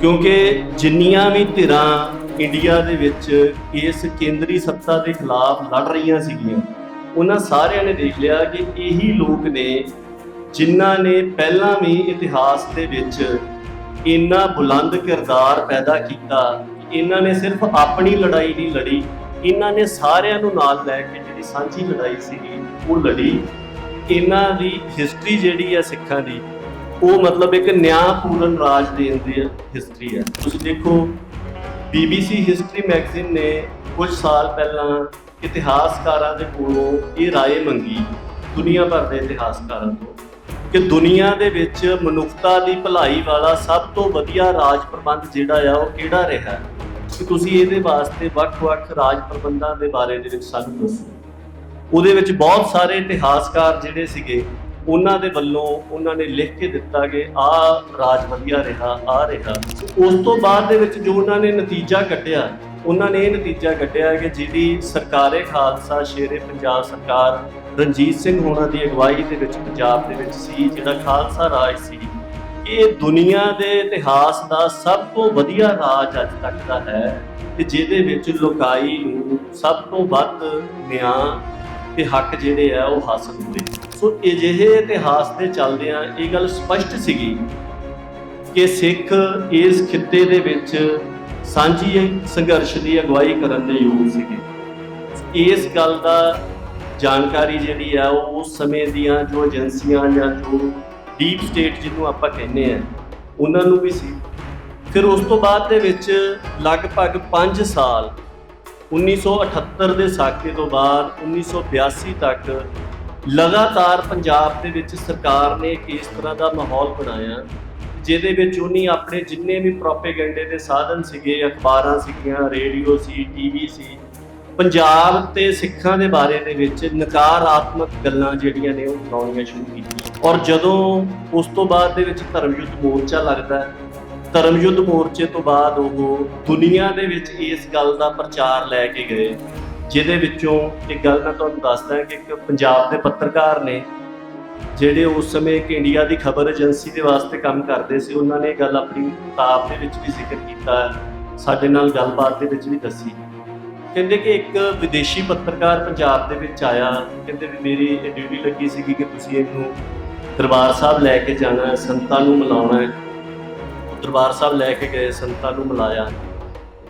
ਕਿਉਂਕਿ ਜਿੰਨੀਆਂ ਵੀ ਧਿਰਾਂ ਇੰਡੀਆ ਦੇ ਵਿੱਚ ਇਸ ਕੇਂਦਰੀ ਸੱਤਾ ਦੇ ਖਿਲਾਫ ਲੜ ਰਹੀਆਂ ਸੀਗੀਆਂ, ਉਹਨਾਂ ਸਾਰਿਆਂ ਨੇ ਦੇਖ ਲਿਆ ਕਿ ਇਹੀ ਲੋਕ ਨੇ ਜਿਨ੍ਹਾਂ ਨੇ ਪਹਿਲਾਂ ਵੀ ਇਤਿਹਾਸ ਦੇ ਵਿੱਚ ਇੰਨਾ ਬੁਲੰਦ ਕਿਰਦਾਰ ਪੈਦਾ ਕੀਤਾ। ਇਹਨਾਂ ਨੇ ਸਿਰਫ ਆਪਣੀ ਲੜਾਈ ਨਹੀਂ ਲੜੀ, ਇਹਨਾਂ ਨੇ ਸਾਰਿਆਂ ਨੂੰ ਨਾਲ ਲੈ ਕੇ ਜਿਹੜੀ ਸਾਂਝੀ ਲੜਾਈ ਸੀਗੀ, ਉਹ ਲੜੀ। ਇਹਨਾਂ ਦੀ ਹਿਸਟਰੀ ਜਿਹੜੀ ਹੈ ਸਿੱਖਾਂ ਦੀ ਉਹ ਮਤਲਬ ਇੱਕ ਨਿਆਂਪੂਰਨ ਰਾਜ ਦੇਣ ਦੀ ਹਿਸਟਰੀ ਹੈ ਤੁਸੀਂ ਦੇਖੋ BBC ਹਿਸਟਰੀ ਮੈਗਜ਼ੀਨ ਨੇ ਕੁਝ ਸਾਲ ਪਹਿਲਾਂ ਇਤਿਹਾਸਕਾਰਾਂ ਦੇ ਕੋਲੋਂ ਇਹ رائے ਮੰਗੀ ਦੁਨੀਆ ਭਰ ਦੇ ਇਤਿਹਾਸਕਾਰਾਂ ਤੋਂ ਕਿ ਦੁਨੀਆ ਦੇ ਵਿੱਚ ਮਨੁੱਖਤਾ ਦੀ ਭਲਾਈ ਵਾਲਾ ਸਭ ਤੋਂ ਵਧੀਆ ਰਾਜ ਪ੍ਰਬੰਧ ਜਿਹੜਾ ਆ ਉਹ ਕਿਹੜਾ ਰਿਹਾ ਹੈ? ਕਿ ਤੁਸੀਂ ਇਹਦੇ ਵਾਸਤੇ ਵੱਖ-ਵੱਖ ਰਾਜ ਪ੍ਰਬੰਧਾਂ ਦੇ ਬਾਰੇ ਦੇ ਵਿੱਚ ਸਾਨੂੰ ਦੱਸੋ ਉਹਦੇ ਵਿੱਚ ਬਹੁਤ ਸਾਰੇ ਇਤਿਹਾਸਕਾਰ ਜਿਹੜੇ ਸੀਗੇ ਉਹਨਾਂ ਦੇ ਵੱਲੋਂ ਉਹਨਾਂ ਨੇ ਲਿਖ ਕੇ ਦਿੱਤਾ ਕਿ ਆਹ ਰਾਜ ਵਧੀਆ ਰਿਹਾ, ਆ ਰਿਹਾ। ਉਸ ਤੋਂ ਬਾਅਦ ਦੇ ਵਿੱਚ ਜੋ ਉਹਨਾਂ ਨੇ ਨਤੀਜਾ ਕੱਢਿਆ, ਉਹਨਾਂ ਨੇ ਇਹ ਨਤੀਜਾ ਕੱਢਿਆ ਕਿ ਜਿਹੜੀ ਸਰਕਾਰੇ ਖਾਲਸਾ, ਸ਼ੇਰੇ ਪੰਜਾਬ ਸਰਕਾਰ, ਰਣਜੀਤ ਸਿੰਘ ਹੋਣਾ ਦੀ ਅਗਵਾਈ ਦੇ ਵਿੱਚ ਪੰਜਾਬ ਦੇ ਵਿੱਚ ਸੀ, ਜਿਹੜਾ ਖਾਲਸਾ ਰਾਜ ਸੀ। ਇਹ ਦੁਨੀਆ ਦੇ ਇਤਿਹਾਸ ਦਾ ਸਭ ਤੋਂ ਵਧੀਆ ਰਾਜ ਅੱਜ ਤੱਕ ਦਾ ਹੈ ਤੇ ਜਿਹਦੇ ਵਿੱਚ ਲੋਕਾਈ ਨੂੰ ਸਭ ਤੋਂ ਵੱਧ ਨਿਆਂ ਤੇ ਹੱਕ ਜਿਹੜੇ ਆ, ਉਹ ਹਾਸਲ ਹੋਏ। ਸੋ ਅਜਿਹੇ ਇਤਿਹਾਸ ਦੇ ਚੱਲਦਿਆਂ ਇਹ ਗੱਲ ਸਪਸ਼ਟ ਸੀਗੀ ਕਿ ਸਿੱਖ ਇਸ ਖਿੱਤੇ ਦੇ ਵਿੱਚ ਸਾਂਝੀ ਸੰਘਰਸ਼ ਦੀ ਅਗਵਾਈ ਕਰਨ ਦੇ ਯੋਗ ਸੀਗੇ। ਇਸ ਗੱਲ ਦਾ ਜਾਣਕਾਰੀ ਜਿਹੜੀ ਆ, ਉਹ ਉਸ ਸਮੇਂ ਦੀਆਂ ਜੋ ਏਜੰਸੀਆਂ ਜਾਂ ਜੋ ਡੀਪ ਸਟੇਟ ਜਿਹਨੂੰ ਆਪਾਂ ਕਹਿੰਦੇ ਆ, ਉਹਨਾਂ ਨੂੰ ਵੀ ਸੀ। ਫਿਰ ਉਸ ਤੋਂ ਬਾਅਦ ਦੇ ਵਿੱਚ ਲਗਭਗ 5 ਸਾਲ 1978 ਦੇ ਸਾਕੇ ਤੋਂ ਬਾਅਦ 1982 ਤੱਕ ਲਗਾਤਾਰ ਪੰਜਾਬ ਦੇ ਵਿੱਚ ਸਰਕਾਰ ਨੇ ਇੱਕ ਇਸ ਤਰ੍ਹਾਂ ਦਾ ਮਾਹੌਲ ਬਣਾਇਆ, ਜਿਹਦੇ ਵਿੱਚ ਉਹਨੇ ਆਪਣੇ ਜਿੰਨੇ ਵੀ ਪ੍ਰੋਪੇਗੈਂਡੇ ਦੇ ਸਾਧਨ ਸੀਗੇ, ਅਖਬਾਰਾਂ ਸੀਗੀਆਂ, ਰੇਡੀਓ ਸੀ, ਟੀਵੀ ਸੀ, ਪੰਜਾਬ ਤੇ ਸਿੱਖਾਂ ਦੇ ਬਾਰੇ ਦੇ ਵਿੱਚ ਨਕਾਰਾਤਮਕ ਗੱਲਾਂ ਜਿਹੜੀਆਂ ਨੇ ਉਹ ਸੁਣਾਉਣੀਆਂ ਸ਼ੁਰੂ ਕੀਤੀਆਂ। ਔਰ ਜਦੋਂ ਉਸ ਤੋਂ ਬਾਅਦ ਦੇ ਵਿੱਚ ਧਰਮਯੁੱਧ ਮੋਰਚਾ ਲੱਗਦਾ ਹੈ ਧਰਮ ਯੁੱਧ ਮੋਰਚੇ ਤੋਂ ਬਾਅਦ ਉਹ ਦੁਨੀਆ ਦੇ ਵਿੱਚ ਇਸ ਗੱਲ ਦਾ ਪ੍ਰਚਾਰ ਲੈ ਕੇ ਗਏ। ਜਿਹਦੇ ਵਿੱਚੋਂ ਇੱਕ ਗੱਲ ਮੈਂ ਤੁਹਾਨੂੰ ਦੱਸਦਾ ਕਿ ਇੱਕ ਪੰਜਾਬ ਦੇ ਪੱਤਰਕਾਰ ਨੇ ਜਿਹੜੇ ਉਸ ਸਮੇਂ ਇੱਕ ਇੰਡੀਆ ਦੀ ਖਬਰ ਏਜੰਸੀ ਦੇ ਵਾਸਤੇ ਕੰਮ ਕਰਦੇ ਸੀ, ਉਹਨਾਂ ਨੇ ਇਹ ਗੱਲ ਆਪਣੀ ਕਿਤਾਬ ਦੇ ਵਿੱਚ ਵੀ ਜ਼ਿਕਰ ਕੀਤਾ, ਸਾਡੇ ਨਾਲ ਗੱਲਬਾਤ ਦੇ ਵਿੱਚ ਵੀ ਦੱਸੀ। ਕਹਿੰਦੇ ਕਿ ਇੱਕ ਵਿਦੇਸ਼ੀ ਪੱਤਰਕਾਰ ਪੰਜਾਬ ਦੇ ਵਿੱਚ ਆਇਆ, ਕਹਿੰਦੇ ਵੀ ਮੇਰੀ ਇਹ ਡਿਊਟੀ ਲੱਗੀ ਸੀਗੀ ਕਿ ਤੁਸੀਂ ਇਹਨੂੰ ਦਰਬਾਰ ਸਾਹਿਬ ਲੈ ਕੇ ਜਾਣਾ ਹੈ ਸੰਤਾਂ ਨੂੰ ਮਿਲਾਉਣਾ ਹੈ। ਦਰਬਾਰ ਸਾਹਿਬ ਲੈ ਕੇ ਗਏ, ਸੰਤਾਂ ਨੂੰ ਮਿਲਾਇਆ।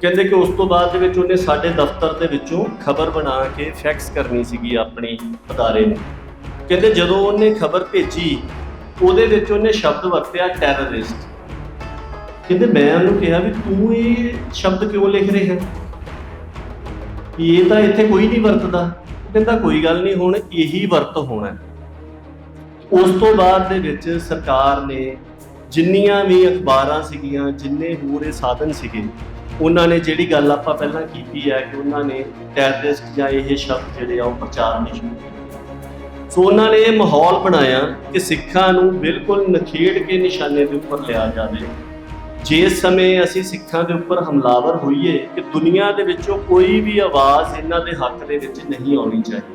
ਕਹਿੰਦੇ ਕਿ ਉਸ ਤੋਂ ਬਾਅਦ ਦੇ ਵਿੱਚ ਉਹਨੇ ਸਾਡੇ ਦਫ਼ਤਰ ਦੇ ਵਿੱਚੋਂ ਖਬਰ ਬਣਾ ਕੇ ਫੈਕਸ ਕਰਨੀ ਸੀਗੀ ਆਪਣੇ ਅਦਾਰੇ ਨੂੰ। ਕਹਿੰਦੇ ਜਦੋਂ ਉਹਨੇ ਖਬਰ ਭੇਜੀ, ਉਹਦੇ ਵਿੱਚ ਉਹਨੇ ਸ਼ਬਦ ਵਰਤਿਆ ਟੈਰਰਿਸਟ ਕਹਿੰਦੇ ਮੈਂ ਉਹਨੂੰ ਕਿਹਾ ਵੀ ਤੂੰ ਇਹ ਸ਼ਬਦ ਕਿਉਂ ਲਿਖ ਰਿਹਾ? ਹੈ ਇਹ ਤਾਂ ਇੱਥੇ ਕੋਈ ਨਹੀਂ ਵਰਤਦਾ। ਕਹਿੰਦਾ ਕੋਈ ਗੱਲ ਨਹੀਂ, ਹੁਣ ਇਹੀ ਵਰਤ ਹੋਣਾ। ਉਸ ਤੋਂ ਬਾਅਦ ਦੇ ਵਿੱਚ ਸਰਕਾਰ ਨੇ ਜਿੰਨੀਆਂ ਵੀ ਅਖਬਾਰਾਂ ਸੀਗੀਆਂ, ਜਿੰਨੇ ਹੋਰ ਇਹ ਸਾਧਨ ਸੀਗੇ ਉਹਨਾਂ ਨੇ ਜਿਹੜੀ ਗੱਲ ਆਪਾਂ ਪਹਿਲਾਂ ਕੀਤੀ ਹੈ ਕਿ ਉਹਨਾਂ ਨੇ ਟੈਰਰਿਸਟ ਜਾਂ ਇਹ ਸ਼ਬਦ ਜਿਹੜੇ ਆ ਉਹ ਪ੍ਰਚਾਰਨੇ ਸ਼ੁਰੂ ਕੀਤੇ ਸੋ ਉਹਨਾਂ ਨੇ ਇਹ ਮਾਹੌਲ ਬਣਾਇਆ ਕਿ ਸਿੱਖਾਂ ਨੂੰ ਬਿਲਕੁਲ ਨਖੇੜ ਕੇ ਨਿਸ਼ਾਨੇ ਦੇ ਉੱਪਰ ਲਿਆ ਜਾਵੇ। ਜਿਸ ਸਮੇਂ ਅਸੀਂ ਸਿੱਖਾਂ ਦੇ ਉੱਪਰ ਹਮਲਾਵਰ ਹੋਈਏ ਕਿ ਦੁਨੀਆ ਦੇ ਵਿੱਚੋਂ ਕੋਈ ਵੀ ਆਵਾਜ਼ ਇਹਨਾਂ ਦੇ ਹੱਕ ਦੇ ਵਿੱਚ ਨਹੀਂ ਆਉਣੀ ਚਾਹੀਦੀ।